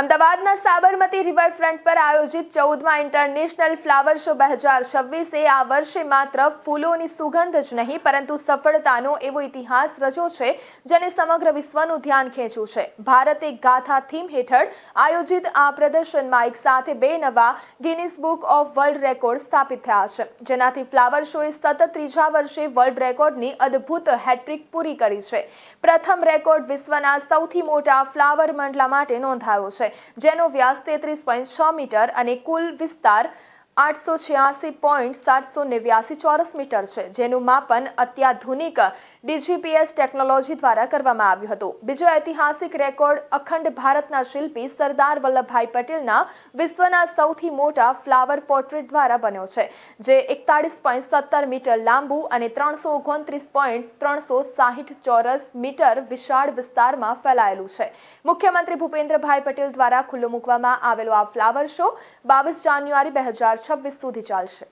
અમદાવાદના સાબરમતી રિવરફ્રન્ટ પર આયોજિત ચૌદમાં ઇન્ટરનેશનલ ફ્લાવર શો બે હજાર છવ્વીસે આ વર્ષે માત્ર ફૂલોની સુગંધ જ નહીં, પરંતુ સફળતાનો એવો ઇતિહાસ રચ્યો છે, જેને સમગ્ર વિશ્વનું ધ્યાન ખેંચ્યું છે. ભારત એક ગાથા થીમ હેઠળ આયોજિત આ પ્રદર્શનમાં એક સાથે બે નવા Guinness book of world record સ્થાપિત થયા છે. જેનાથી ફ્લાવર શોએ સતત ત્રીજા વર્ષે વર્લ્ડ રેકોર્ડની અદ્ભુત હેટ્રિક પૂરી કરી છે. પ્રથમ રેકોર્ડ વિશ્વના સૌથી મોટા ફ્લાવર મંડલા માટે નોંધાયો છે. જેનો વ્યાસ તેત્રીસ પોઈન્ટ છ મીટર અને કુલ વિસ્તાર આઠસો છ્યાસી પોઈન્ટ સાતસો નેવ્યાસી ચોરસ મીટર છે. જેનું માપન અત્યાધુનિક ડીજીપીએસ ટેકનોલોજી દ્વારા કરવામાં આવ્યું હતું. બીજો ઐતિહાસિક રેકોર્ડ અખંડ ભારતના શિલ્પી સરદાર વલ્લભભાઈ પટેલના વિશ્વના સૌથી મોટા ફ્લાવર પોર્ટ્રેટ દ્વારા બન્યો છે, જે એકતાળીસ પોઈન્ટ સત્તર મીટર લાંબુ અને ત્રણસો ઓગણત્રીસ પોઈન્ટ ત્રણસો સાહીઠ ચોરસ મીટર વિશાળ વિસ્તારમાં ફેલાયેલું છે. મુખ્યમંત્રી ભૂપેન્દ્રભાઈ પટેલ દ્વારા ખુલ્લો મૂકવામાં આવેલો આ ફ્લાવર શો બાવીસ જાન્યુઆરી બે હજાર છવ્વીસ સુધી ચાલશે.